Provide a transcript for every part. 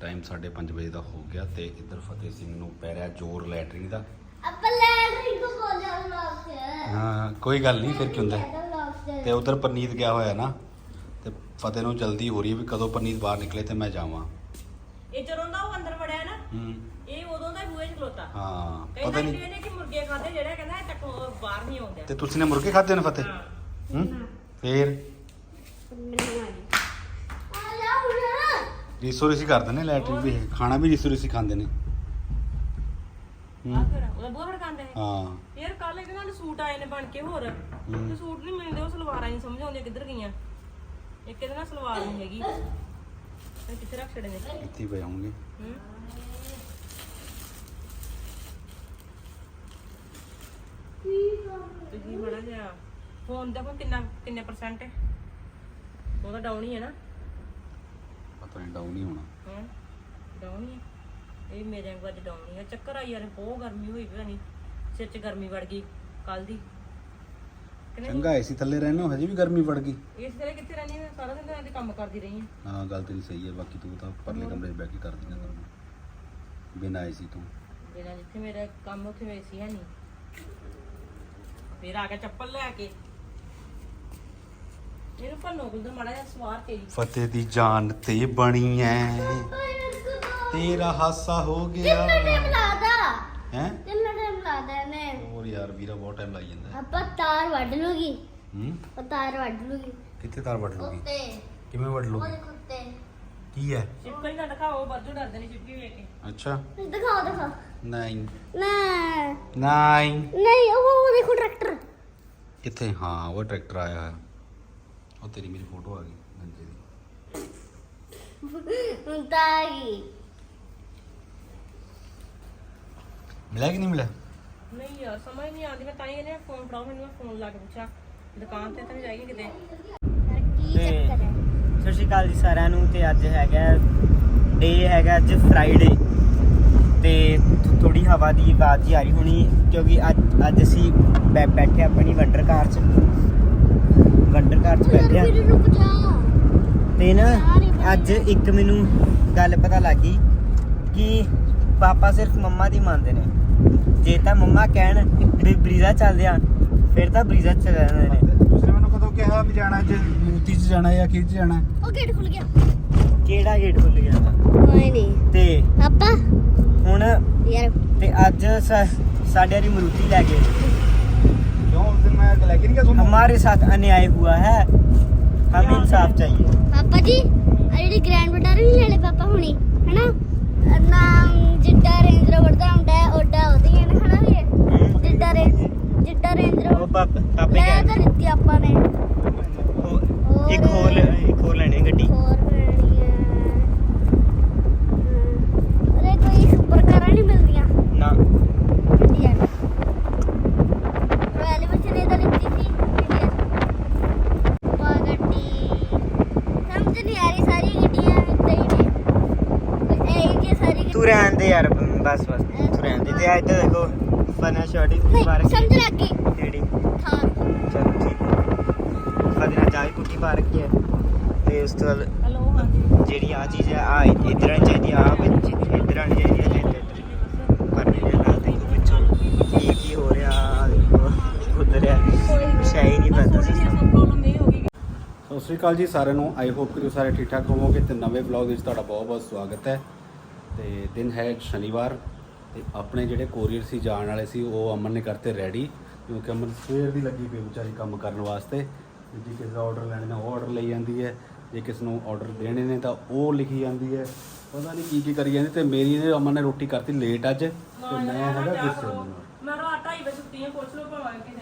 Time 5:30 ਵਜੇ ਦਾ ਹੋ ਗਿਆ ਤੇ ਇੱਧਰ ਫਤਿਹ ਸਿੰਘ ਨੂੰ ਪੈ ਰਿਹਾ ਜ਼ੋਰ ਲੈਟਰਿੰਗ ਦਾ। ਆਪਾਂ ਲੈਟਰਿੰਗ ਵਲੌਗ ਚ ਹਾਂ ਕੋਈ ਗੱਲ ਨਹੀਂ ਫਿਰ ਕੀ ਹੁੰਦਾ? ਹੈ। ਤੇ ਉਧਰ ਪਰਨੀਤ ਗਿਆ ਹੋਇਆ ਨਾ ਤੇ ਫਤਿਹ ਨੂੰ ਜਲਦੀ ਹੋ ਰਹੀ ਹੈ ਵੀ ਕਦੋਂ ਪਰਨੀਤ ਬਾਹਰ ਨਿਕਲੇ ਤੇ ਮੈਂ ਜਾਵਾਂ। ਇਹ ਜਦੋਂ ਦਾ ਉਹ ਅੰਦਰ ਵੜਿਆ ਨਾ ਹੂੰ। ਇਹ ਉਦੋਂ ਦਾ ਹੀ ਬੂਹੇ 'ਚ ਖਲੋਤਾ ਹਾਂ ਪਤਾ ਨਹੀਂ। ਇਹਨੇ ਕਿ ਮੁਰਗੇ ਖਾਦੇ ਜਿਹੜਾ ਕਹਿੰਦਾ ਇਹ ਤੱਕ ਬਾਹਰ ਨਹੀਂ ਆਉਂਦਾ। ਤੇ ਤੁਸੀਂ ਨੇ ਮੁਰਗੇ ਖਾਦੇ ਨੇ ਫਤਿਹ? ਹਾਂ। ਹੂੰ? ਫੇਰ ਮੈਨੂੰ ਆ ਲਾ ਹੁਣ ਰੀਸੋ ਰੀਸੀ ਕਰਦੇ ਨੇ ਲੈਟਰਿੰਗ ਵੀ ਖਾਣਾ ਵੀ ਰੀਸੋ ਰੀਸੀ ਖਾਂਦੇ ਨੇ। ਆ ਹੂੰ ਫਿਰ ਉਹਦਾ ਬੂਹਾ ਖੜਕਾਉਂਦੇ ਨੇ। ਹਾਂ। ਯਾਰ ਕੱਲ ਇਹਦੇ ਨਾਲ ਸੂਟ ਆਏ ਨੇ ਬਣ ਕੇ ਹੋਰ। ਤੇ ਸੂਟ ਨਹੀਂ ਮਿਲਦੇ ਉਹ ਸਲਵਾਰਾਂ ਨਹੀਂ ਸਮਝ ਆਉਂਦੀਆਂ ਕਿੱਧਰ ਗਈਆਂ। ਇੱਕ ਇਹਦੇ ਨਾਲ ਸਲਵਾਰ ਨਹੀਂ ਹੈਗੀ। ਇਹ ਕਿੱਥੇ ਰੱਖ ਛੜੇ ਨੇ? ਇੱਥੇ ਹੀ ਪਏ ਹੋਣਗੇ। ਹੂੰ। ਤੁਸੀਂ ਬੜਾ ਜਿਹਾ ਫੋਨ ਦਾ ਕੋਈ ਕਿੰਨਾ ਕਿੰਨੇ ਪਰਸੈਂਟ ਹੈ? ਉਹਦਾ ਡਾਊਨ ਹੀ ਹੈ ਨਾ। ਪਤਾ ਨਹੀਂ ਡਾਊਨ ਹੀ ਹੋਣਾ। ਹਾਂ? ਡਾਊਨ ਹੀ ਹੈ ਇਹ ਮੇਰੇ ਵਾਂਗ ਅੱਜ ਡਾਊਨ ਹੀ ਹੈ ਚੱਕਰ ਆਈ ਯਾਰ ਬਹੁਤ ਗਰਮੀ ਹੋਈ ਪਈ ਨਹੀਂ ਸਿਰ 'ਚ ਗਰਮੀ ਵੜ ਗਈ ਕੱਲ ਦੀ। ਕਿ ਨਹੀਂ? ਚੰਗਾ ਏਸੀ ਥੱਲੇ ਰਹਿੰਦੇ ਹੋ ਹਜੇ ਵੀ ਗਰਮੀ ਵੜ ਗਈ। ਇਸ ਤਰ੍ਹਾਂ ਕਿੱਥੇ ਰਹਿੰਦੀ ਮੈਂ ਸਾਰਾ ਦਿਨ ਤਾਂ ਇਹਦੇ ਕੰਮ ਕਰਦੀ ਰਹੀ ਹਾਂ ਹਾਂ ਗੱਲ ਤੇਰੀ ਸਹੀ ਹੈ ਬਾਕੀ ਤੂੰ ਤਾਂ ਪਰਲੇ ਕਮਰੇ 'ਚ ਬੈ ਕੇ ਕਰਦੀ ਨਾ ਕੰਮ। ਬਿਨਾਂ ਏਸੀ ਤੋਂ। ਜਿਹੜਾ ਜਿੱਥੇ ਮੇਰਾ ਕੰਮ ਉੱਥੇ ਵੇ ਸੀ ਹੈ ਨਹੀਂ। ਫਿਰ ਆ ਕੇ ਚੱਪਲ ਲੈ ਕੇ। ਇਹਨੂੰ ਭੰਨੋ ਗੁੰਦਰ ਮਾੜਾ ਜਿਹਾ ਸਵਾਰ ਤੇਰੀ ਫਤਿਹ ਦੀ ਜਾਨ ਤੇ ਬਣੀ ਐ। ਤੇਰਾ ਹਾਸਾ ਹੋ ਗਿਆ। ਕਿੰਨਾ ਟਾਈਮ ਲੱਗਦਾ? ਹੈ? ਕਿੰਨਾ ਟਾਈਮ ਲੱਗਦਾ ਨੇ ਹੋਰ ਯਾਰ ਵੀਰਾ ਬਹੁਤ ਟਾਈਮ ਲੱਗ ਜਾਂਦਾ। ਹੈ। ਆਪਾਂ ਤਾਰ ਵੱਢ ਲੂਗੀ। ਹੂੰ? ਉਹ ਤਾਰ ਵੱਢ ਲੂਗੀ। ਕਿੱਥੇ ਤਾਰ ਵੱਢ ਲੂਗੀ? ਉੱਤੇ ਕਿਵੇਂ ਵੱਢ ਲੂਗੀ? ਦੇਖੋ ਉੱਤੇ ਕੀ ਹੈ ਚਿਪਕਣੀ ਨਾ ਦਿਖਾਓ ਬਾਜੂ ਡਰਦੇ ਨੇ ਚਿਪਕੀ ਵੇਖ ਕੇ। ਅੱਛਾ। ਦਿਖਾਓ ਦਿਖਾਓ। ਨਹੀਂ। ਨਾ ਨਹੀਂ। ਨਹੀਂ ਉਹ ਉਹ ਦੇਖੋ ਟਰੈਕਟਰ। ਕਿੱਥੇ? ਹਾਂ ਉਹ ਟਰੈਕਟਰ ਆਇਆ ਹੋਇਆ। ਉਹ ਤੇਰੀ ਮੇਰੀ ਫੋਟੋ ਆ ਗਈ ਗੰਜੇ ਦੀ। ਹੁਣ ਤਾਂ ਆ ਗਈ। ਮਿਲਿਆ ਕਿ ਨਹੀਂ ਮਿਲਿਆ? ਨਹੀਂ ਯਾਰ ਸਮਝ ਨਹੀਂ ਆਉਂਦੀ ਮੈਂ ਤਾਂ ਹੀ ਇਹਨੇ ਫੋਨ ਫੜਾਓ ਮੈਨੂੰ ਮੈਂ ਫੋਨ ਲਾ ਕੇ ਪੁੱਛਾਂ ਦੁਕਾਨ ਤੇ ਤਾਂ ਨਹੀਂ ਜਾਏਗੀ ਕਿਤੇ। ਕੀ ਤੇ ਚੱਕਰ ਹੈ? ਸਤਿ ਸ਼੍ਰੀ ਅਕਾਲ ਜੀ ਸਾਰਿਆਂ ਨੂੰ ਤੇ ਅੱਜ ਹੈਗਾ ਡੇ ਹੈਗਾ ਅੱਜ ਫਰਾਈਡੇ ਤੇ ਥੋੜੀ ਹਵਾ ਦੀ ਆਵਾਜ਼ ਜੀ ਆ ਰਹੀ ਹੋਣੀ ਕਿਉਂਕਿ ਅੱਜ ਅੱਜ ਅਸੀਂ ਬੈ ਬੈਠੇ ਆਪਣੀ ਵੰਡਰ ਕਾਰ 'ਚ। ਕਾਰ 'ਚ ਬੈਠੇ ਆ ਤੇ ਨਾ ਅੱਜ ਇੱਕ ਮੈਨੂੰ ਗੱਲ ਪਤਾ ਲੱਗੀ ਕਿ ਪਾਪਾ ਸਿਰਫ ਮੰਮਾ ਦੀ ਮੰਨਦੇ ਨੇ। ਜੇ ਤਾਂ ਮੰਮਾ ਕਹਿਣ ਵੀ ਬਰੀਜ਼ਾ ਚੱਲਦੇ ਆ ਫਿਰ ਤਾਂ ਬਰੀਜ਼ਾ ਚੱਲ ਜਾਂਦੇ ਨੇ। ਤੁਸੀਂ ਮੈਨੂੰ ਕਦੋਂ ਕਿਹਾ ਵੀ ਜਾਣਾ ਅੱਜ? ਮੂਤੀ 'ਚ ਜਾਣਾ ਜਾਂ 'ਚ ਜਾਣਾ? ਉਹ ਗੇਟ ਖੁੱਲ ਗਿਆ। ਕਿਹੜਾ ਗੇਟ ਖੁੱਲ ਗਿਆ? ਕੋਈ ਨਹੀਂ ਤੇ ਪਾਪਾ? ਹੁਣ ਯਾਰ। ਤੇ ਅੱਜ ਸਾਡੇ ਵਾਲੀ ਮਰੂਤੀ ਲੈ ਗਏ ਕਿਉਂ ਉਸ ਦਿਨ ਮੈਂ ਲੈ ਕੇ ਨਹੀਂ ਗਿਆ हमारे साथ अन्याय हुआ है हमें इंसाफ चाहिए ਪਾਪਾ ਜੀ ਆ ਜਿਹੜੀ ਗ੍ਰੈਂਡ ਬਟਾਰ ਨਹੀਂ ਲੈਣੇ ਪਾਪਾ ਹੁਣੀ ਹੈਨਾ ਨਾਮ ਜਿੱਡਾ ਰੇਂਜ ਰੋਵਰ ਦਾ ਹੁੰਦਾ ਹੈ ਓਡਾ ਉਹਦੀਆਂ ਨੇ ਹਨਾ ਵੀ ਜਿੱਡਾ ਰੇਂਜ ਜਿੱਡਾ ਰੇਂਜ वो ਰੋਵਰ पाप पापे ਲੈ ਤਾਂ क्या ਦਿੱਤੀ ਆਪਾਂ ਨੇ एक होल एक होल लेने गड्डी ਹੋਰ ਲੈਣੀ ਹੈ ਹਾਂ। ਅਰੇ ਕੋਈ ਸੁਪਰ ਕਾਰਾਂ ਨਹੀਂ ਮਿਲਦੀਆਂ ना ਦੇ ਯਾਰ ਬਸ ਬਸ ਤੂੰ ਰਹਿਣ ਦੇ। ਤੇ ਆ ਇੱਧਰ ਦੇਖੋ ਫਨਾ ਸ਼ਾਟ ਹੀ ਪਾਰਕ ਸਮਝ ਲੱਗ ਗਈ। ਕਿਹੜੀ? ਹਾਂ। ਚਲ ਠੀਕ ਫਨਾ ਚਾਹੀ ਕੁੱਤੀ ਪਾਰਕ ਹੀ ਹੈ ਤੇ ਉਸ ਤੋਂ ਜਿਹੜੀ ਆ ਚੀਜ਼ ਹੈ ਆ ਇਧਰ ਆਣੀ ਚਾਹੀਦੀ ਆ ਵਿੱਚ ਇਧਰ ਆਣੀ ਚਾਹੀਦੀ ਹੈ ਇੱਧਰ ਪਰ ਮੇਰੇ ਨਾਲ ਦੇਖੋ ਪਿੱਛੋਂ ਕੀ ਕੀ ਹੋ ਰਿਹਾ ਉਧਰ ਹੈ ਸ਼ਾਇਦ ਨਹੀਂ ਪਤਾ ਸਤਿ ਸ਼੍ਰੀ ਅਕਾਲ ਜੀ ਸਾਰਿਆਂ ਨੂੰ। ਆਈ ਹੋਪ ਕਿ ਤੁਸੀਂ ਸਾਰੇ ਠੀਕ ਠਾਕ ਹੋਵੋਗੇ ਤੇ ਨਵੇਂ ਵਲੌਗ ਵਿੱਚ ਤੁਹਾਡਾ ਬਹੁਤ ਬਹੁਤ ਸਵਾਗਤ ਹੈ। ਤੇ ਦਿਨ ਹੈ ਸ਼ਨੀਵਾਰ ਤੇ ਆਪਣੇ ਜਿਹੜੇ ਕੋਰੀਅਰ ਸੀ ਜਾਣ ਵਾਲੇ ਸੀ ਉਹ ਅਮਨ ਨੇ ਕਰਤੇ ਰੈਡੀ ਕਿਉਂਕਿ ਅਮਨ ਸਵੇਰ ਦੀ ਲੱਗੀ ਪਈ ਵਿਚਾਰੀ ਕੰਮ ਕਰਨ ਵਾਸਤੇ। ਜੇ ਕਿਸੇ ਦਾ ਆਰਡਰ ਲੈਣੇ ਨੇ ਉਹ ਆਰਡਰ ਲਈ ਜਾਂਦੀ ਹੈ। ਜੇ ਕਿਸ ਨੂੰ ਆਰਡਰ ਦੇਣੇ ਨੇ ਤਾਂ ਉਹ ਲਿਖੀ ਜਾਂਦੀ ਹੈ। ਪਤਾ ਨਹੀਂ ਕੀ ਕੀ ਕਰੀ ਜਾਂਦੀ ਤੇ ਮੇਰੀ ਨੇ ਅਮਨ ਨੇ ਰੋਟੀ ਕਰਤੀ ਲੇਟ ਅੱਜ। ਤੇ ਮੈਂ ਹੈਗਾ ਗੁੱਸੇ ਮੈਂ ਰਾਤ ਢਾਈ ਵਜੇ ਸੁੱਤੀ ਹਾਂ ਪੁੱਛ ਲਓ ਭਾਵੇਂ ਕਿਸੇ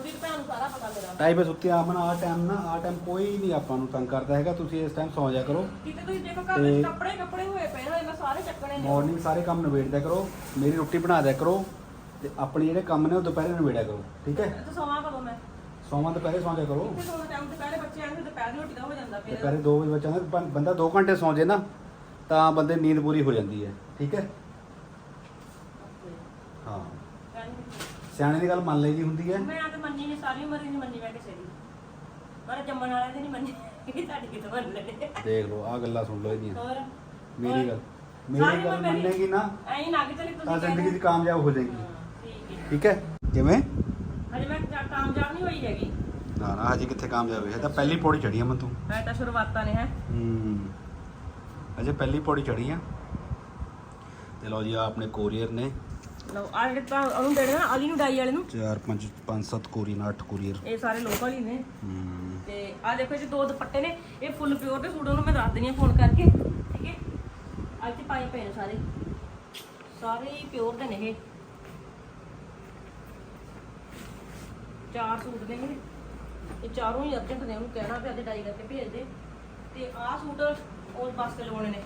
ਨੂੰ ਸਰਦੀ ਭੈਣ ਨੂੰ ਸਾਰਾ ਪਤਾ ਮੇਰਾ। ਢਾਈ ਵਜੇ ਸੁੱਤੀ ਅਮਨ ਆ ਟਾਈਮ ਨਾ ਆ ਟਾਈਮ ਕੋਈ ਨਹੀਂ ਆਪਾਂ ਨੂੰ ਤੰਗ ਕਰਦਾ ਹੈਗਾ। ਤੁਸੀਂ ਇਸ ਟਾਈਮ ਸੌਂ ਜਾ ਕਰੋ। ਕਿਤੇ ਤੁਸੀਂ ਦੇਖੋ ਘਰ ਵਿੱਚ ਕੱਪੜੇ ਕੱਪੜੇ ਹੋਏ ਪਏ ਹੋਏ ਮੈਂ ਸਾਰੇ ਚੱਕਣੇ ਨੇ। ਮਾਰਨਿੰਗ ਸਾਰੇ ਕੰਮ ਨਿਬੇੜ ਦਿਆ ਕਰੋ। ਮੇਰੀ ਰੋਟੀ ਬਣਾ ਦਿਆ ਕਰੋ। ਤੇ ਆਪਣੇ ਜਿਹੜੇ ਕੰਮ ਨੇ ਉਹ ਦੁਪਹਿਰੇ ਨਿਬੇੜਿਆ ਕਰੋ। ਠੀਕ ਹੈ? ਤੇ ਸੌਵਾਂ ਕਦੋਂ ਮੈਂ? ਸੋਮਵਾਰ ਦੁਪਹਿਰੇ ਸੌਂ ਜਾ ਕਰੋ। ਤੇ ਟਾਈਮ ਦੁਪਹਿਰੇ ਬੱਚੇ ਆਉਂਦੇ ਦੁਪਹਿਰ ਦੀ ਰੋਟੀ ਦਾ ਹੋ ਜਾਂਦਾ ਫਿਰ। ਦੁਪਹਿਰੇ 2 ਵਜੇ ਬੱਚਾ ਦਾ ਬੰਦਾ 2 ਘੰਟੇ ਸੌਂ ਜੇ ਨਾ ਤਾਂ ਬੰਦੇ ਦੀ ਨੀਂਦ ਪੂਰੀ ਹੋ ਜਾਂਦੀ ਹੈ। ਠੀਕ ਹੈ? ਹਾਂ। ਸਿਆਣੇ ਦੀ ਗੱਲ ਮੰਨ ਲਈਦੀ ਹੁੰਦੀ ਹੈ। ਮੈਂ ਤਾਂ ਮੰਨੀ ਨਹੀਂ ਸਾਰੀ ਉਮਰ ਨਹੀਂ ਮੰਨੀ ਮੈਂ ਕਿਸੇ ਦੀ। ਪਰ ਜੰਮਣ ਵਾਲਿਆਂ ਦੀ ਨਹੀਂ ਮੰਨੀ ਕਿ ਤੁਹਾਡੀ ਕਿਤੇ ਮੰਨ ਲੈਣੇ ਦੇਖ ਲਓ ਆ ਗੱਲਾਂ ਸੁਣ ਲਓ ਇਹਦੀਆਂ ਹੋਰ? ਮੇਰੀ ਗੱਲ। ਮੇਰੀ ਗੱਲ ਮੰਨੇਗੀ ਨਾ ਐਂ ਲੱਗ ਚਲੇ ਤਾਂ ਤੁਸੀਂ ਜ਼ਿੰਦਗੀ ਦੀ ਕਾਮਯਾਬ ਹੋ ਜਾਏਗੀ। ਠੀਕ ਹੈ। ਠੀਕ ਹੈ? ਕਿਵੇਂ? ਹਜੇ ਮੈਂ ਕਾ- ਕਾਮਯਾਬ ਨਹੀਂ ਹੋਈ ਹੈਗੀ। ਨਾ ਨਾ ਹਜੇ ਕਿੱਥੇ ਕਾਮਯਾਬ ਹੈ ਇਹ ਤਾਂ ਪਹਿਲੀ ਪੌੜੀ ਚੜੀ ਆ ਮੈਂ ਤੂੰ। ਮੈਂ ਤਾਂ ਸ਼ੁਰੂਆਤਾਂ ਨੇ ਹੈ। ਹੂੰ। ਅਜੇ ਪਹਿਲੀ ਪੌੜੀ ਚੜੀ ਆ। ਤੇ ਲਓ ਜੀ ਆ ਆਪਣੇ ਕੋਰੀਅਰ ਨੇ ਲਓ ਆ ਜਿਹੜੇ ਤਾਂ ਉਹਨੂੰ ਦੇਣੇ ਨਾ ਅਲੀ ਨੂੰ ਡਾਈ ਵਾਲੇ ਨੂੰ? 4 5 5 7 ਕੋਰੀਅਰ 8 ਕੋਰੀਅਰ ਇਹ ਸਾਰੇ ਲੋਕਲ ਹੀ ਨੇ। ਤੇ ਆ ਦੇਖੋ 'ਚ ਦੋ ਦੁਪੱਟੇ ਨੇ। ਇਹ ਫੁੱਲ ਪਿਓਰ ਦੇ ਸੂਟ ਉਹਨੂੰ ਮੈਂ ਦੱਸ ਦਿੰਦੀ ਹਾਂ ਫੋਨ ਕਰਕੇ ਠੀਕ ਹੈ? ਅੱਜ ਤੇ ਪਾਏ ਪਏ ਨੇ ਸਾਰੇ। ਸਾਰੇ ਹੀ ਪਿਓਰ ਦੇ ਨੇ ਇਹ। ਚਾਰ ਸੂਟ ਨੇ ਇਹ। ਇਹ ਚਾਰੋਂ ਹੀ ਅਰਜੈਂਟ ਨੇ ਉਹਨੂੰ ਕਹਿਣਾ ਵੀ ਅੱਜ ਡਾਈ ਕਰਕੇ ਭੇਜ ਦੇ। ਤੇ ਆਹ ਸੂਟ ਉਸ ਵਾਸਤੇ ਲਵਾਉਣੇ ਨੇ।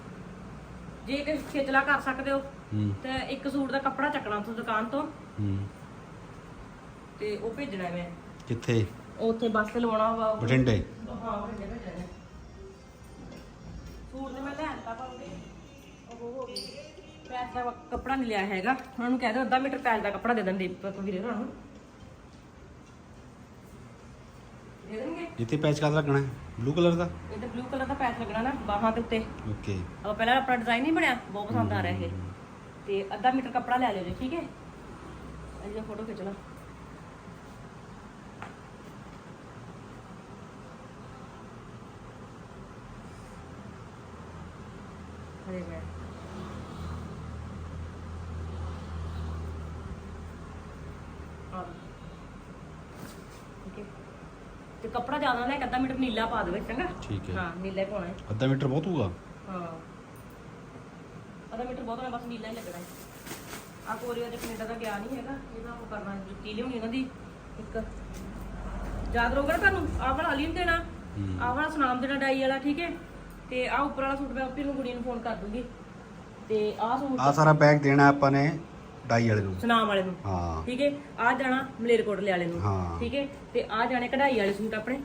ਜੇ ਕਿ ਖੇਚਲਾ ਕਰ ਸਕਦੇ ਹੋ ਹੂੰ। ਤੇ ਇੱਕ ਸੂਟ ਦਾ ਕੱਪੜਾ ਚੱਕਣਾ ਤੁਸੀਂ ਦੁਕਾਨ ਤੋਂ। ਹੂੰ। ਤੇ ਉਹ ਭੇਜਣਾ ਮੈਂ। ਕਿੱਥੇ? ਉੱਥੇ ਬੱਸ ਤੇ ਲਵਾਉਣਾ ਵਾ। ਉਹ- ਬਠਿੰਡੇ? ਹਾਂ ਭੇਜਣਾ। ਹੈ। ਸੂਟ ਨੇ ਮੈਂ ਲੈ ਆਂਦਾ ਪਾਉਂਦੇ ਉਹ ਹੋ ਗਈ ਪੈਸ ਦਾ ਕੱਪੜਾ ਨਹੀਂ ਲਿਆ ਹੈਗਾ। ਉਹਨਾਂ ਨੂੰ ਕਹਿ ਦਿਓ ਅੱਧਾ ਮੀਟਰ ਪੈਸ ਦਾ ਕੱਪੜਾ ਦੇ ਵੀਰੇ ਉਹਨਾਂ ਨੂੰ। ਦੇ ਦੇਣਗੇ ਜਿੱਥੇ ਪੈਚ ਕਾਦ ਲੱਗਣਾ ਹੈ? ਬਲੂ ਕਲਰ ਦਾ? ਇਹ ਤਾਂ ਬਲੂ ਕਲਰ ਦਾ ਪੈਸ ਲੱਗਣਾ ਨਾ ਬਾਹਾਂ ਦੇ ਉੱਤੇ। ਓਕੇ। ਉਹ ਪਹਿਲਾਂ ਆਪਣਾ ਡਿਜ਼ਾਈਨ ਨਹੀਂ ਬਣਿਆ ਬਹੁਤ ਪਸੰਦ ਆ ਰਿਹਾ ਇਹ। ਤੇ ਅੱਧਾ ਮੀਟਰ ਕੱਪੜਾ ਲੈ ਲਿਓ ਜੀ ਠੀਕ ਹੈ? ਅਜੇ ਫੋਟੋ ਖਿੱਚ ਲਾ। ਮੈਂ ਹਾਂ ਠੀਕ ਹੈ ਤੇ ਕੱਪੜਾ ਜ਼ਿਆਦਾ ਨਾ ਇੱਕ ਅੱਧਾ ਮੀਟਰ ਨੀਲਾ ਪਾ ਦੇਵੇ ਚੰਗਾ? ਠੀਕ ਹੈ। ਹਾਂ ਨੀਲਾ ਹੀ ਪਾਉਣਾ ਹੈ। ਅੱਧਾ ਮੀਟਰ ਬਹੁਤ ਹੋਊਗਾ? ਹਾਂ। ਅਦਾ ਮੀਟਰ ਬਹੁਤ ਹੈ ਬਸ ਨੀਲਾ ਹੀ ਲੱਗਣਾ ਹੈ। ਆ ਕੋਰੀਆ ਦੇ ਕੈਨੇਡਾ ਦਾ ਗਿਆ ਨਹੀਂ ਹੈਗਾ ਇਹਦਾ ਉਹ ਕਰਨਾ ਜੁੱਤੀ ਲਿਆਉਣੀ ਉਹਨਾਂ ਦੀ ਇੱਕ। ਯਾਦ ਰਹੂਗਾ ਤੁਹਾਨੂੰ? ਆਹ ਵਾਲਾ ਨੂੰ ਦੇਣਾ। ਆਹ ਵਾਲਾ ਸੁਨਾਮ ਦੇਣਾ ਡਾਈ ਵਾਲਾ ਠੀਕ ਹੈ? ਤੇ ਆਹ ਉੱਪਰ ਵਾਲਾ ਸੂਟ ਮੈਂ ਆਪੀ ਨੂੰ ਕੁੜੀ ਨੂੰ ਫੋਨ ਕਰ ਦੂੰਗੀ। ਤੇ ਆਹ ਸੂਟ ਆ ਸਾਰਾ ਬੈਗ ਦੇਣਾ ਆਪਾਂ ਨੇ। ਡਾਈ ਵਾਲੇ ਨੂੰ। ਸੁਨਾਮ ਵਾਲੇ ਨੂੰ। ਹਾਂ। ਠੀਕ ਹੈ? ਆ ਜਾਣਾ ਮਲੇਰਕੋਟਲੇ ਵਾਲੇ ਨੂੰ। ਹਾਂ। ਠੀਕ ਹੈ? ਤੇ ਆ ਜਾਣੇ ਕਢਾਈ ਵਾਲੇ ਸੂਟ ਆਪਣੇ।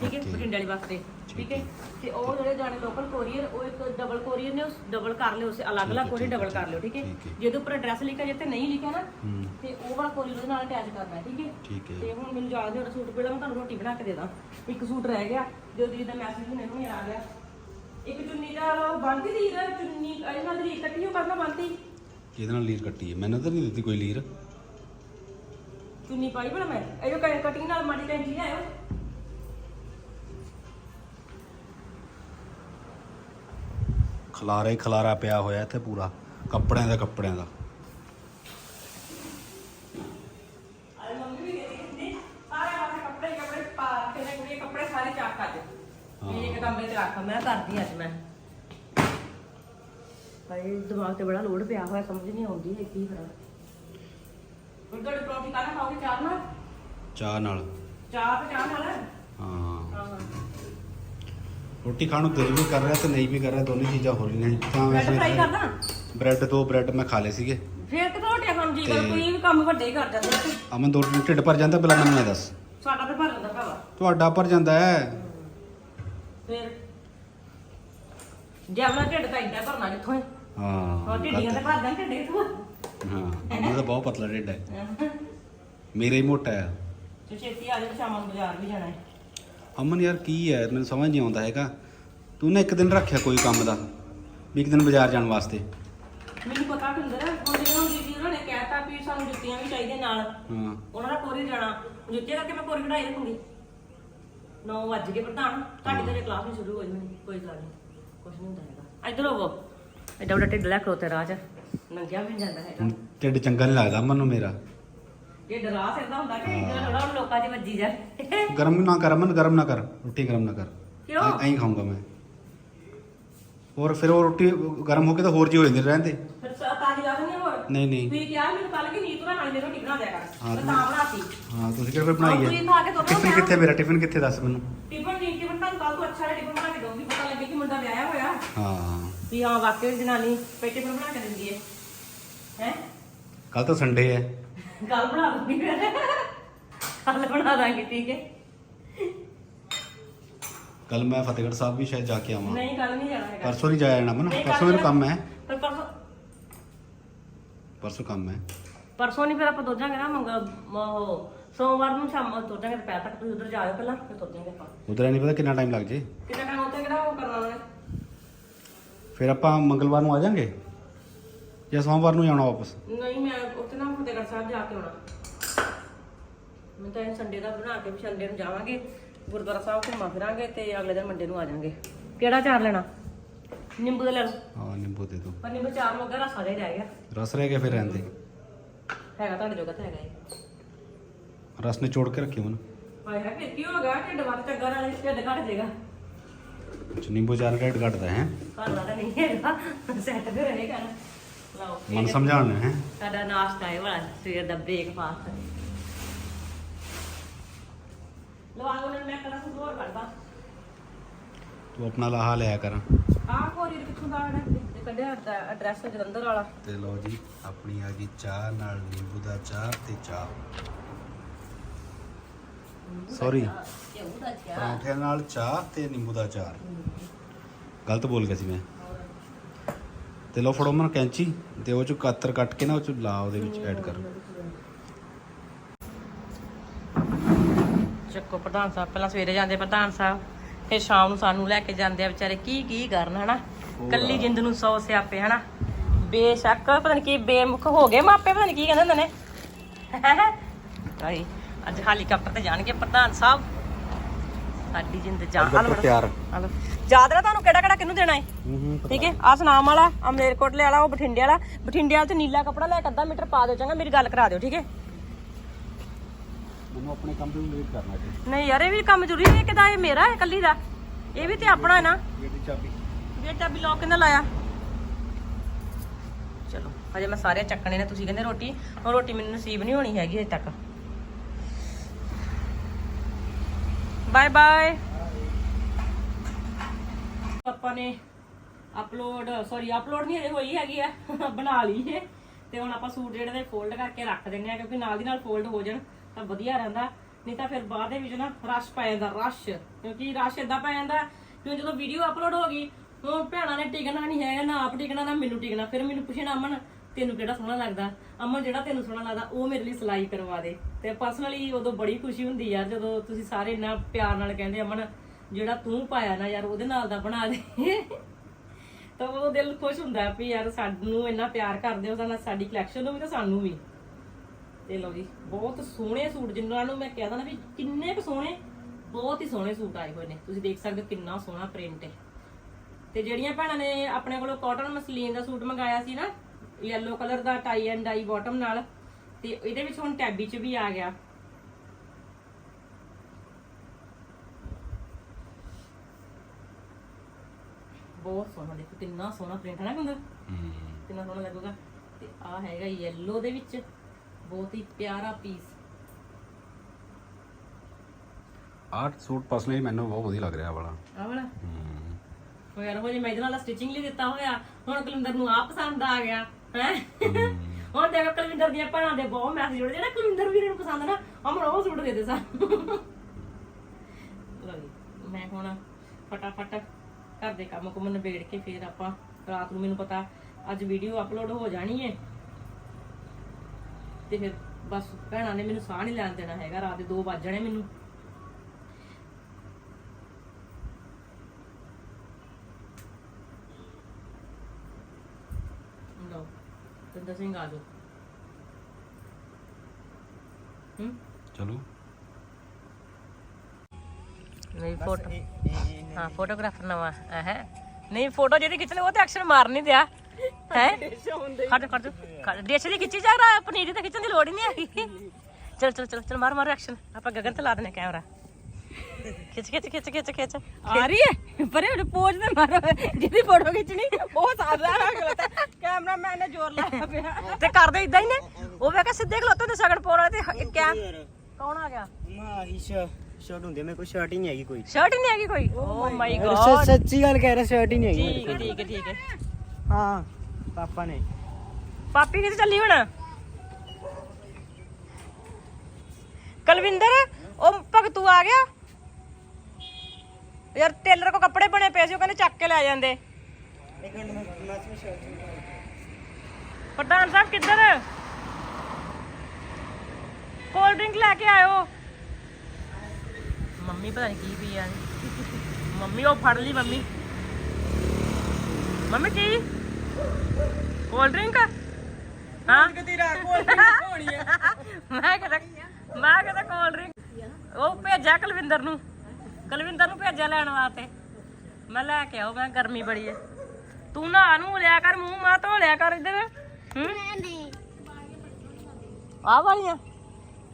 ਠੀਕ ਹੈ? Okay. ਬਠਿੰਡੇ ਵਾਲੇ ਵਾਸਤੇ। ਠੀਕ ਹੈ? ਹੈ। ਤੇ ਉਹ ਜਿਹੜੇ ਜਾਣੇ ਲੋਕਲ ਕੋਰੀਅਰ ਉਹ ਇੱਕ ਡਬਲ ਕੋਰੀਅਰ ਨੇ ਉਸ ਡਬਲ ਕਰ ਲਿਓ ਉਸੇ ਅਲੱਗ ਅਲੱਗ ਹੈ, ਕੋਰੀਅਰ ਹੈ, ਡਬਲ ਕਰ ਲਿਓ ਠੀਕ ਹੈ? ਠੀਕ ਹੈ। ਜਿਹਦੇ ਉੱਪਰ ਐਡਰੈਸ ਲਿਖਿਆ ਜੇ ਤੇ ਨਹੀਂ ਲਿਖਿਆ ਨਾ ਹੂੰ। ਤੇ ਉਹ ਵਾਲਾ ਕੋਰੀਅਰ ਉਹਦੇ ਨਾਲ ਅਟੈਚ ਕਰਨਾ ਹੈ, ਠੀਕ ਹੈ? ਠੀਕ ਹੈ। ਤੇ ਹੁਣ ਮੈਨੂੰ ਯਾਦ ਨਹੀਂ ਉਹਦਾ ਸੂਟ ਪਹਿਲਾਂ ਮੈਂ ਤੁਹਾਨੂੰ ਰੋਟੀ ਬਣਾ ਕੇ ਦੇ ਦਾਂ। ਇੱਕ ਸੂਟ ਰਹਿ ਗਿਆ ਜੋ ਦੀ ਦਾ ਮੈਸੇਜ ਮੈਨੂੰ ਨਹੀਂ ਆ। ਗਿਆ ਇੱਕ ਚੁੰਨੀ ਦਾ ਬੰਦੀ ਦੀ ਦਾ ਚੁੰਨੀ ਇਹਦੇ ਨਾਲ ਦੀ ਕੱਟੀ ਉਹ ਕਰਨਾ ਬੰਦੀ ਇਹਦੇ ਨਾਲ ਲੀਰ ਕੱਟੀ ਹੈ? ਮੈਨੂੰ ਤਾਂ ਨਹੀਂ ਦਿੱਤੀ ਕੋਈ ਲੀਰ। ਚੁੰਨੀ ਪਾਈ ਬਣਾ ਮੈਂ? ਇਹ ਜੋ ਕਟਿੰਗ ਨਾਲ ਮਾੜੀ ਕੈਂਚੀ ਲਿਆਇਓ ਖਲਾਰਾ ਹੀ ਖਲਾਰਾ ਪਿਆ ਹੋਇਆ ਇੱਥੇ ਪੂਰਾ। ਕੱਪੜਿਆਂ ਦਾ ਕੱਪੜਿਆਂ ਦਾ ਅਰੇ ਮੰਮੀ ਵੀ ਕਹਿੰਦੀ ਹੁੰਦੀ ਸਾਰੇ ਵਾਸਤੇ ਕੱਪੜੇ ਹੀ ਕੱਪੜੇ ਪਾ ਕੇ ਨੇ ਕੁੜੀ ਕੱਪੜੇ ਸਾਰੇ ਚੱਕ ਅੱਜ ਇਹ ਇੱਕ ਕਮਰੇ 'ਚ ਰੱਖ ਮੈਂ ਕਰਦੀ ਅੱਜ ਮੈਂ ਭਾਈ ਦਿਮਾਗ ਤੇ ਬੜਾ ਲੋਡ ਪਿਆ ਹੋਇਆ ਸਮਝ ਨਹੀਂ ਆਉਂਦੀ ਹੈ ਕੀ ਕਰਾਂ ਗੁੱਗੜ ਪਰੌਂਠੀ ਕਾਹਨਾਂ ਖਾਓਗੇ? ਚਾਰ ਨਾਲ? ਚਾਹ ਨਾਲ। ਚਾਹ ਤੇ ਚਾਹ ਨਾਲ? ਹਾਂ। ਹਾਂ। ਰੋਟੀ ਖਾਣ ਨੂੰ ਦਿਲ ਵੀ ਕਰ ਰਿਹਾ ਤੇ ਨਹੀਂ ਵੀ ਕਰ ਰਿਹਾ ਦੋਨੇ ਚੀਜ਼ਾਂ ਹੋ ਰਹੀਆਂ ਨੇ। ਤਾਂ ਬ੍ਰੈਡ ਫਰਾਈ ਕਰਦਾ? ਬ੍ਰੈਡ ਦੋ ਬ੍ਰੈਡ ਮੈਂ ਖਾ ਲਏ ਸੀਗੇ। ਫੇਰ ਕਿਥੋਂ ਰੋਟੀਆਂ ਖਾਣ ਜੀ ਕਰ ਤੇ- ਕੋਈ ਵੀ ਕੰਮ ਵੱਡੇ ਹੀ ਕਰ ਜਾਂਦੇ ਆ। ਅਮਨ ਦੋ ਢਿੱਡ ਭਰ ਜਾਂਦਾ ਪਹਿਲਾਂ ਮੈਨੂੰ ਇਹ ਦੱਸ। ਸਾਡਾ ਤੇ ਭਰ ਜਾਂਦਾ ਭਰਾਵਾ। ਤੁਹਾਡਾ ਭਰ ਜਾਂਦਾ ਹੈ। ਫੇਰ। ਜੇ ਆਪਣਾ ਢਿੱਡ ਤਾਂ ਇੰਨਾ ਭਰਨਾ ਕਿੱਥੋਂ ਹੈ? ਹਾਂ। ਹੋਰ ਢਿੱਡੀਆਂ ਤੇ ਭਰ ਜਾਂ ਢਿੱਡ ਕਿੱਥੋਂ ਹਾਂ ਅਮਨ ਦਾ ਬਹੁਤ ਪਤਲਾ ਢਿੱਡ ਹੈ। ਮੇਰਾ ਹੀ ਮੋਟਾ ਹੈ ਤੇ ਛੇਤੀ ਆ ਜਾ ਸ਼ਾਮਾਂ ਨੂੰ ਬਾਜ਼ਾਰ ਵੀ ਜਾਣਾ ਹੈ। ਅਮਨ ਯਾਰ ਕੀ ਹੈ? ਮੈਨੂੰ ਸਮਝ ਨਹੀਂ ਆਉਂਦਾ ਹੈਗਾ। ਤੂੰ ਨੇ ਇੱਕ ਦਿਨ ਰੱਖਿਆ ਕੋਈ ਕੰਮ ਦਾ ਵੀ ਇੱਕ ਦਿਨ ਬਾਜ਼ਾਰ ਜਾਣ ਵਾਸਤੇ। ਮੈਨੂੰ ਪਤਾ ਕਿੰਦਰ ਹੁਣ ਜਿਵੇਂ ਹੁਣ ਦੀਦੀ ਉਹਨਾਂ ਨੇ ਕਹਿਤਾ ਵੀ ਸਾਨੂੰ ਜੁੱਤੀਆਂ ਵੀ ਚਾਹੀਦੀਆਂ ਨਾਲ। ਹਾਂ। ਉਹਨਾਂ ਦਾ ਕੋਰੀ ਜਾਣਾ। ਜੁੱਤੀਆਂ ਕਰਕੇ ਮੈਂ ਕੋਰੀ ਕਢਾਈ ਰੱਖੂੰਗੀ। 9 ਵੱਜ ਗਏ ਪ੍ਰਧਾਨ। ਤੁਹਾਡੀ ਤਾਂ ਕਲਾਸ ਵੀ ਸ਼ੁਰੂ ਹੋ ਜਾਣੀ ਕੋਈ ਗੱਲ ਨਹੀਂ। ਕੁਝ ਨਹੀਂ ਹੁੰਦਾ ਹੈਗਾ। ਇੱਧਰ ਹੋਵੋ ਐਡਾ ਵੱਡਾ ਢਿੱਡ ਲੈ ਖਲੋਤੇ ਰਾਹ 'ਚ। ਨੰਗਿਆ ਵੀ ਨਹੀਂ ਜਾਂਦਾ ਹੈਗਾ। ਢਿੱਡ ਚੰਗਾ ਨਹੀਂ ਲੱਗਦਾ ਅਮਨ ਨੂੰ ਮੇਰਾ। ਇਹ ਡਰਾ ਸਕਦਾ ਹੁੰਦਾ ਕਿ ਜਿਹੜਾ ਥੋੜਾ ਹੁਣ ਲੋਕਾਂ 'ਚ ਵੱਜੀ ਜਾ। ਗਰਮ ਨਾ ਕਰ ਅਮਨ ਗਰਮ ਨਾ ਕਰ। ਰੋਟੀ ਗਰਮ ਨਾ ਕਰ। ਕਿਉਂ? ਐਂ- ਐਂ ਹੀ ਖਾਊਂਗਾ ਮੈਂ। ਹੋਰ ਫਿਰ ਉਹ ਰੋਟੀ ਗਰਮ ਹੋ ਕੇ ਤਾਂ ਹੋਰ ਜੀ ਹੋ ਜਾਂਦੀ ਰਹਿੰਦੇ ਫਿਰ ਲਾ ਦਿੰਦੀ ਹਾਂ ਹੋਰ। ਨਹੀਂ ਨਹੀਂ। ਤੁਸੀਂ ਕਿਹਾ ਮੈਨੂੰ ਕੱਲ ਕਿ ਨੀਤ ਨਾਲ ਨਾਲੇ ਰੋਟੀ ਬਣਾ ਦਿਆ ਕਰ। ਹਾਂ, ਮੈਂ ਤੂੰ- ਤਾਂ ਬਣਾਤੀ। ਹਾਂ ਤੁਸੀਂ ਕਿਹੜਾ ਕੋਈ ਬਣਾਈ ਤੁਸੀਂ ਖਾ ਕੇ ਹੈ ਤੁਰੋ ਟਿਫਿਨ ਮੈਂ- ਕਿੱਥੇ ਮੇਰਾ ਟਿਫਿਨ ਕਿੱਥੇ ਦੱਸ ਮੈਨੂੰ? ਟਿਫਨ ਨਹੀਂ ਟਿਫਨ ਤੁਹਾਨੂੰ ਕੱਲ ਤੋਂ ਅੱਛਾ ਜਿਹਾ ਟਿਫਨ ਬਣਾ ਕੇ ਦਊਂਗੀ ਪਤਾ ਲੱਗੇ ਕਿ ਮੁੰਡਾ ਵਿਆਹਿਆ ਹੋਇਆ। ਹਾਂ। ਵੀ ਹਾਂ ਵਾਕਈ ਜਨਾਨੀ ਪੇ ਟਿਫਨ ਬਣਾ ਕੇ ਦਿੰਦੀ ਹੈ ਹੈ? ਕੱਲ ਤਾਂ ਸੰਡੇ ਹੈ ਕੱਲ ਬਣਾ ਦੂੰਗੀ ਕੱਲ ਬਣਾ ਦਾਂਗੇ ਠੀਕ ਹੈ ਕੱਲ ਮੈਂ ਫਤਿਹਗੜ੍ਹ ਸਾਹਿਬ ਵੀ ਸ਼ਾਇਦ ਜਾ ਕੇ ਆਵਾਂ। ਨਹੀਂ ਕੱਲ ਨਹੀਂ ਜਾਣਾ ਹੈਗਾ। ਪਰਸੋਂ ਨਹੀਂ ਜਾਇਆ ਜਾਣਾ ਮਨ। ਨਹੀਂ, ਕੱਲ੍ਹ ਪਰਸੋਂ ਮੈਨੂੰ ਕੰਮ ਹੈ। ਪਰ ਪਰਸੋਂ ਪਰਸੋਂ ਕੰਮ ਹੈ। ਪਰਸੋਂ ਨਹੀਂ ਫਿਰ ਆਪਾਂ ਤੁਰ ਜਾਾਂਗੇ ਨਾ ਮੰਗ ਉਹ ਸੋਮਵਾਰ ਨੂੰ ਸ਼ਾਮ ਨੂੰ ਤੁਰ ਜਾਾਂਗੇ ਦੁਪਹਿਰ ਤੱਕ ਤੁਸੀਂ ਉਧਰ ਜਾਇਓ ਪਹਿਲਾਂ ਫਿਰ ਤੁਰ ਜਾਾਂਗੇ ਆਪਾਂ। ਉਧਰ ਨਹੀਂ ਪਤਾ ਕਿੰਨਾ ਟਾਈਮ ਲੱਗ ਜੇ। ਕਿੰਨਾ ਟਾਈਮ ਉੱਥੇ ਕਿਹੜਾ ਉਹ ਕਰਨਾ ਉਹਨੇ? ਫਿਰ ਆਪਾਂ ਮੰਗਲਵਾਰ ਨੂੰ ਆ ਜਾਾਂਗੇ? ਜਾਂ ਸੋਮਵਾਰ ਨੂੰ ਜਾਣਾ ਵਾਪਸ? ਨਹੀਂ ਮੈਂ ਉੱਥੇ ਨਾ ਫਤਿਹਗੜ੍ਹ ਸਾਹਿਬ ਜਾ ਕੇ ਆਉਣਾ। ਮੈਂ ਤਾਂ ਸੰਡੇ ਦਾ ਬਣਾ ਕੇ ਵੀ ਸੰਡੇ ਨੂੰ ਜਾਵਾਂਗੇ ਗੁਰਦੁਆਰਾ ਸਾਹਿਬ ਘੁੰਮਾ ਫਿਰਾਂਗੇ ਤੇ ਅਗਲੇ ਦਿਨ ਮੰਡੇ ਨੂੰ ਆ ਜਾਾਂਗੇ। ਕਿਹੜਾ ਚਾਰ ਲੈਣਾ? ਨਿੰਬੂ ਦਾ ਲੈ ਲਓ। ਹਾਂ ਨਿੰਬੂ ਦੇ ਦੋ ਪਰ ਨਿੰਬੂ ਚਾਰ ਮੱਗਾ ਰਸਾ ਹੀ ਰਹਿ ਗਿਆ। ਰਸ ਰਹਿ ਗਿਆ ਫਿਰ ਰਹਿੰਦੇ ਹੈਗਾ ਤੁਹਾਡੇ ਜੋਗਾ ਤਾਂ ਹੈਗਾ ਇਹ ਰਸ ਨੇ ਚੋੜ ਕੇ ਰੱਖੀ ਮਨ ਹਾਏ ਹਾਏ ਫਿਰ ਕੀ ਹੋ ਗਿਆ? ਢਿੱਡ ਵੱਧ ਚੱਗਾ ਨਾਲ ਢਿੱਡ ਘਟ ਜਾਏਗਾ। ਅੱਛਾ ਨਿੰਬੂ ਚਾਰ ਰੇਟ ਘਟਦਾ ਹੈ? ਘਰ ਦਾ ਤਾਂ ਨਹੀਂ ਹੈਗਾ ਸੈੱਟ ਤੇ ਰਹੇਗਾ ਨਾ। ਲਓ ਮਨ ਸਮਝਾਉਣਾ ਹੈ ਸਾਡਾ ਨਾਸ਼ਤਾ ਹੈ ਵਾਲਾ ਸਵੇਰ ਦਾ ਬ੍ਰੇਕਫਾਸਟ ਲਵਾ ਲਓ ਨਾ ਮੈਂ ਕਲਾ ਕੁਝ ਹੋਰ ਕਰਦਾ ਤੂੰ ਆਪਣਾ ਲਾਹਾ ਲਿਆ ਕਰ। ਆਹ ਕੋਰੀਅਰ ਕਿੱਥੋਂ ਦਾ ਆਣਾ ਤੇ ਕੱਢਿਆ ਐਡਰੈਸ ਜਲੰਧਰ ਵਾਲਾ। ਤੇ ਲਓ ਜੀ ਆਪਣੀ ਆ ਗਈ ਚਾਹ ਨਾਲ ਨਿੰਬੂ ਦਾ ਚਾਹ ਤੇ ਚਾਹ। ਸੌਰੀ ਪਰੌਂਠਿਆਂ ਨਾਲ ਚਾਹ ਤੇ ਨਿੰਬੂ ਦਾ ਚਾਰ ਗਲਤ ਬੋਲ ਗਿਆ ਸੀ ਮੈਂ। ਤੇ ਲਓ ਫੜੋ ਮਨ ਕੈਂਚੀ ਤੇ ਉਹ ਚ ਕਾਤਰ ਕੱਟ ਕੇ ਨਾ ਉਹ ਚ ਲਾ ਉਹਦੇ ਵਿੱਚ ਐਡ ਕਰ। ਚੱਕੋ ਪ੍ਰਧਾਨ ਸਾਹਿਬ ਪਹਿਲਾਂ ਸਵੇਰੇ ਜਾਂਦੇ ਪ੍ਰਧਾਨ ਸਾਹਿਬ ਫਿਰ ਸ਼ਾਮ ਨੂੰ ਸਾਨੂੰ ਲੈ ਕੇ ਜਾਂਦੇ ਆ ਵਿਚਾਰੇ ਕੀ ਕੀ ਕਰਨ ਹਨਾ? ਕੱਲੀ ਜਿੰਦ ਨੂੰ ਸੌ ਸਿਆਪੇ ਹਨਾ? ਬੇਸ਼ੱਕ ਪਤਾ ਨਹੀਂ ਕੀ ਬੇਮੁਖ ਹੋ ਗਏ ਮਾਪੇ ਪਤਾ ਨਹੀਂ ਕੀ ਕਹਿੰਦੇ ਹੁੰਦੇ ਨੇ। ਭਾਈ ਅੱਜ ਹੈਲੀਕਾਪਟਰ ਤੇ ਜਾਣਗੇ ਪ੍ਰਧਾਨ ਸਾਹਿਬ। ਸਾਡੀ ਜਿੰਦ ਜਾਨ ਹਲੋ ਤਿਆਰ। ਹਲੋ। ਯਾਦ ਰਿਹਾ ਤੁਹਾਨੂੰ ਕਿਹੜਾ ਕਿਹੜਾ ਕਿਹਨੂੰ ਦੇਣਾ ਹੈ? ਠੀਕ ਹੈ? ਆ ਸੁਨਾਮ ਵਾਲਾ ਅਮਲੇਰਕੋਟਲੇ ਵਾਲਾ ਉਹ ਬਠਿੰਡੇ ਵਾਲਾ। ਬਠਿੰਡੇ ਵਾਲਾ ਤੇ ਨੀਲਾ ਕੱਪੜਾ ਲੈ ਕੇ ਅੱਧਾ ਮੀਟਰ ਪਾ ਦਿਓ ਚੰਗਾ ਮੇਰੀ ਗੱਲ ਕਰਾ ਦਿਓ ਠੀਕ ਹੈ? ਮੈਨੂੰ ਆਪਣੇ ਕੰਮ ਤੇ ਵੇਟ ਕਰਨਾ ਹੈ। ਨਹੀਂ ਯਾਰ ਇਹ ਵੀ ਕੰਮ ਜ਼ਰੂਰੀ ਹੈ ਕਿਦਾ ਇਹ ਮੇਰਾ ਹੈ ਇਕੱਲੀ ਦਾ। ਇਹ ਵੀ ਤੇ ਆਪਣਾ ਹੈ ਨਾ। ਇਹਦੀ ਚਾਬੀ। ਗੇਟ ਚਾਬੀ ਲੋਕ ਕਿੰਨਾ ਲਾਇਆ? ਚਲੋ ਹਜੇ ਮੈਂ ਸਾਰੇ ਚੱਕਣੇ ਨੇ ਤੁਸੀਂ ਕਹਿੰਦੇ ਰੋਟੀ। ਹੁਣ ਰੋਟੀ ਮੈਨੂੰ ਨਸੀਬ ਨਹੀਂ ਹੋਣੀ ਹੈਗੀ ਹਜੇ ਤੱਕ। ਬਾਏ ਬਾਏ ਆਪਾਂ ਨੇ ਅਪਲੋਡ ਸੌਰੀ ਅਪਲੋਡ ਨਹੀਂ ਹਜੇ ਹੋਈ ਹੈਗੀ ਆ। ਬਣਾ ਲਈ ਹੈ ਤੇ ਹੁਣ ਆਪਾਂ ਸੂਟ ਜਿਹੜੇ ਨੇ ਫੋਲਡ ਕਰਕੇ ਰੱਖ ਦਿੰਨੇ ਆ, ਕਿਉਂਕਿ ਨਾਲ ਦੀ ਨਾਲ ਫੋਲਡ ਹੋ ਜਾਣ, ਤਾਂ ਵਧੀਆ ਰਹਿੰਦਾ। ਨਹੀਂ ਤਾਂ ਫਿਰ ਬਾਅਦ ਦੇ ਵਿੱਚ ਨਾ ਰਸ਼ ਪੈ ਜਾਂਦਾ, ਰਸ਼। ਕਿਉਂਕਿ ਰਸ਼ ਇਦਾਂ ਪੈ ਜਾਂਦਾ ਕਿ ਜਦੋਂ ਵੀਡੀਓ ਅਪਲੋਡ ਹੋ ਗਈ ਉਹ ਭੈਣਾਂ ਨੇ ਟਿਕਣਾ ਨਹੀਂ ਹੈਗਾ, ਨਾ ਆਪ ਟਿਕਣਾ, ਨਾ ਮੈਨੂੰ ਟਿਕਣਾ। ਫਿਰ ਮੈਨੂੰ ਪੁੱਛਣਾ ਅਮਨ ਤੈਨੂੰ ਕਿਹੜਾ ਸੋਹਣਾ ਲੱਗਦਾ? ਅਮਨ ਜਿਹੜਾ ਤੈਨੂੰ ਸੋਹਣਾ ਲੱਗਦਾ, ਉਹ ਮੇਰੇ ਲਈ ਸਿਲਾਈ ਕਰਵਾ ਦੇ। ਤੇ ਪਰਸਨਲੀ ਉਦੋਂ ਬੜੀ ਖੁਸ਼ੀ ਹੁੰਦੀ ਯਾਰ, ਜਦੋਂ ਤੁਸੀਂ ਸਾਰੇ ਇੰਨਾ ਪਿਆਰ ਨਾਲ ਕਹਿੰਦੇ, ਅਮਨ, ਜਿਹੜਾ ਤੂੰ ਪਾਇਆ ਨਾ ਯਾਰ, ਉਹਦੇ ਨਾਲ ਦਾ ਬਣਾ ਦੇ। ਤਾਂ ਉਹ ਦਿਲ ਖੁਸ਼ ਹੁੰਦਾ ਵੀ ਯਾਰ, ਸਾਨੂੰ ਇੰਨਾ ਪਿਆਰ ਕਰਦੇ ਹੋ, ਤਾਂ ਸਾਡੀ ਕਲੈਕਸ਼ਨ ਨੂੰ ਵੀ, ਤਾਂ ਸਾਨੂੰ ਵੀ। ਤੇ ਲਓ ਜੀ, ਬਹੁਤ ਸੋਹਣੇ ਸੂਟ, ਜਿਨ੍ਹਾਂ ਨੂੰ ਮੈਂ ਕਹਿਦਾ ਨਾ ਵੀ ਕਿੰਨੇ ਕੁ ਸੋਹਣੇ, ਬਹੁਤ ਹੀ ਸੋਹਣੇ ਸੂਟ ਆਏ ਹੋਏ ਨੇ। ਤੁਸੀਂ ਦੇਖ ਸਕਦੇ ਹੋ ਕਿੰਨਾ ਸੋਹਣਾ ਪ੍ਰਿੰਟ ਹੈ। ਤੇ ਜਿਹੜੀਆਂ ਭੈਣਾਂ ਨੇ ਆਪਣੇ ਕੋਲੋਂ ਕਾਟਨ ਮਸਲੀਨ ਦਾ ਸੂਟ ਮੰਗਾਇਆ ਸੀ ਨਾ ਯੈਲੋ ਕਲਰ ਦਾ ਟਾਈ ਐਂਡ ਡਾਈ ਬਾਟਮ ਨਾਲ ਤੇ ਇਹਦੇ ਵਿੱਚ ਹੁਣ ਟੈਬੀ ਚ ਵੀ ਆ ਗਿਆ। ਬਹੁਤ ਸੋਹਣਾ ਦੇਖੋ ਕਿੰਨਾ ਸੋਹਣਾ ਪ੍ਰਿੰਟ ਹੈ ਨਾ ਕੁੰਦਰ ਕਿੰਨਾ ਸੋਹਣਾ ਲੱਗੂਗਾ। ਤੇ ਆ ਹੈਗਾ ਯੈਲੋ ਦੇ ਵਿੱਚ ਬਹੁਤ ਹੀ ਪਿਆਰਾ ਪੀਸ ਆਹ ਸੂਟ ਪਰਸਨਲੀ ਮੈਨੂੰ ਬਹੁਤ ਵਧੀਆ ਲੱਗ ਰਿਹਾ ਵਾਲਾ। ਆ ਵਾਲਾ? ਹੂੰ। ਉਹ ਯਾਰ ਉਹ ਜੀ ਮੈਂ ਇਹਦੇ ਨਾਲ ਸਟਿਚਿੰਗ ਲਈ ਦਿੱਤਾ ਹੋਇਆ। ਹੁਣ ਕੁਲਿੰਦਰ ਨੂੰ ਆ ਪਸੰਦ ਆ ਗਿਆ। ਹੈ? ਹੁਣ ਦੇਖੋ ਕੁਲਿੰਦਰ ਦੀਆਂ ਭੈਣਾਂ ਦੇ ਬਹੁਤ ਮੈਸੇਜ ਜੁੜੇ ਜਿਹੜਾ ਕੁਲਿੰਦਰ ਵੀਰੇ ਨੂੰ ਪਸੰਦ ਨਾ ਅਮਰ ਉਹ ਸੂਟ ਦੇ ਦੇ ਸਾਨੂੰ। ਮੈਂ ਹੁਣ ਫਟਾਫਟ ਘਰ ਦੇ ਕੰਮ ਕੁਮ ਨਿਬੇੜ ਕੇ ਫਿਰ ਆਪਾਂ ਰਾਤ ਨੂੰ ਮੈਨੂੰ ਪਤਾ ਅੱਜ ਵੀਡੀਓ ਅਪਲੋਡ ਹੋ ਜਾਣੀ ਹੈ ਤੇ ਫਿਰ ਬਸ ਭੈਣਾਂ ਨੇ ਮੈਨੂੰ ਸਾਹ ਨਹੀਂ ਲੈਣ ਦੇਣਾ ਹੈਗਾ ਰਾਤ ਦੇ 2 ਵੱਜ ਜਾਣੇ ਮੈਨੂੰ ਲਓ ਤਿੰਦਰ ਸਿੰਘ ਆ ਜਾਓ। ਹੂੰ? ਚਲੋ। ਨਹੀਂ ਫੋਟੋ ਹਾਂ ਫੋਟੋਗ੍ਰਾਫਰ ਨਵਾਂ ਹੈ। ਨਹੀਂ ਫੋਟੋ ਜਿਹੜੀ ਖਿੱਚਣੀ ਉਹ ਤੇ ਐਕਸ਼ਨ ਮਾਰ ਨਹੀਂ ਦਿਆ। ਹੈ? ਖੜ ਖੜ ਖੜ ਡਿਸ਼ ਦੀ ਖਿੱਚੀ ਜਾ ਰਹਾ ਪਨੀਰ ਦੀ ਤਾਂ ਖਿੱਚਣ ਦੀ ਲੋੜ ਹੀ ਨਹੀਂ ਹੈਗੀ। ਚਲ ਚਲ ਚਲ ਚਲ ਮਾਰ ਮਾਰ ਐਕਸ਼ਨ ਆਪਾਂ ਗਗਨ ਤੇ ਲਾ ਦਨੇ ਕੈਮਰਾ। ਖਿੱਚ ਖਿੱਚ ਖਿੱਚ ਖਿੱਚ ਖਿੱਚ। ਆ ਰਹੀ ਹੈ? ਪਰੇ ਉਹ ਪੋਜ ਤੇ ਮਾਰੋ। ਜਿਹਦੀ ਫੋਟੋ ਖਿੱਚਣੀ ਉਹ ਸਾਦਾ ਗਲਤ ਹੈ ਕੈਮਰਾਮੈਨ ਨੇ ਜ਼ੋਰ ਲਾਇਆ ਪਿਆ। ਤੇ ਕਰਦੇ ਇਦਾਂ ਹੀ ਨੇ? ਉਹ ਵੇਖਾ ਸਿੱਧੇ ਖਲੋਤੇ ਸਗਣ ਪਾਉਣ ਵਾਲੇ ਤੇ ਕਿਆ ਕੌਣ ਆ ਗਿਆ? ਮਾਹੀ ਸ਼ਰਟ ਹੁੰਦੀ ਮੇਰੇ ਕੋਲ ਸ਼ਰਟ ਹੀ ਨਹੀਂ ਹੈਗੀ ਕੋਈ। ਸ਼ਰਟ ਹੀ ਨਹੀਂ ਹੈਗੀ ਕੋਈ? ਓ ਮਾਈ ਗॉड ਸੱਚ- ਗੱਲ ਕਹਿ ਰਿਹਾ ਸ਼ਰਟ ਹੀ ਨਹੀਂ ਹੈਗੀ ਠੀਕ ਹੈ ਠੀਕ ਹੈ ਠੀਕ ਹੈ। ਹਾਂ ਪਾਪਾ ਨੇ। ਪਾਪੀ ਕਿੱਥੇ ਚੱਲੀ ਹੁਣ? ਕਲਵਿੰਦਰ ਉਹ ਭਗਤੂ ਆ ਗਿਆ? ਯਾਰ ਟੇਲਰ ਕੋ ਕੱਪੜੇ ਬਣੇ ਪਏ ਸੀ ਉਹ ਕਹਿੰਦੇ ਚੱਕ ਕੇ ਲੈ ਜਾਂਦੇ। ਪ੍ਰਧਾਨ ਸਾਹਿਬ ਕਿੱਧਰ? ਕੋਲਡ ਡਰਿੰਕ ਲੈ ਕੇ ਆਇਓ। ਮੰਮੀ ਪਤਾ ਨਹੀਂ ਕੀ ਪੀ ਆ ਮੰਮੀ ਉਹ ਫੜ ਲਈ ਮੰਮੀ। ਮੰਮੀ ਕੀ? Cold drink? ਹਾਂ? ਤੇਰਾ ਕੋਲ ਹੋਣੀ ਆ। ਮੈਂ ਕਿਹਾ ਮੈਂ ਕਿਹਾ ਕੋਲਡ ਡਰਿੰਕ। ਉਹ ਭੇਜਿਆ ਕੁਲਵਿੰਦਰ ਨੂੰ। ਕੁਲਵਿੰਦਰ ਨੂੰ ਭੇਜਿਆ ਲੈਣ ਵਾਸਤੇ। ਮੈਂ ਲੈ ਕੇ ਆਉ ਮੈਂ ਗਰਮੀ ਬੜੀ ਹੈ ਤੂੰ ਨਹਾ ਨੂੰ ਲਿਆ ਕਰ ਮੂੰਹ ਮਾ ਧੋ ਲਿਆ ਕਰ ਇੱਧਰ। ਹੂੰ? ਆਹ ਵਾਲੀਆਂ।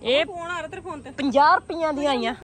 ਇਹ ਫੋਨ ਆ ਰਿਹਾ ਤੇਰੇ ਫੋਨ ਤੇ। 50 ਰੁਪਈਆਂ ਦੀਆਂ ਆਈਆਂ।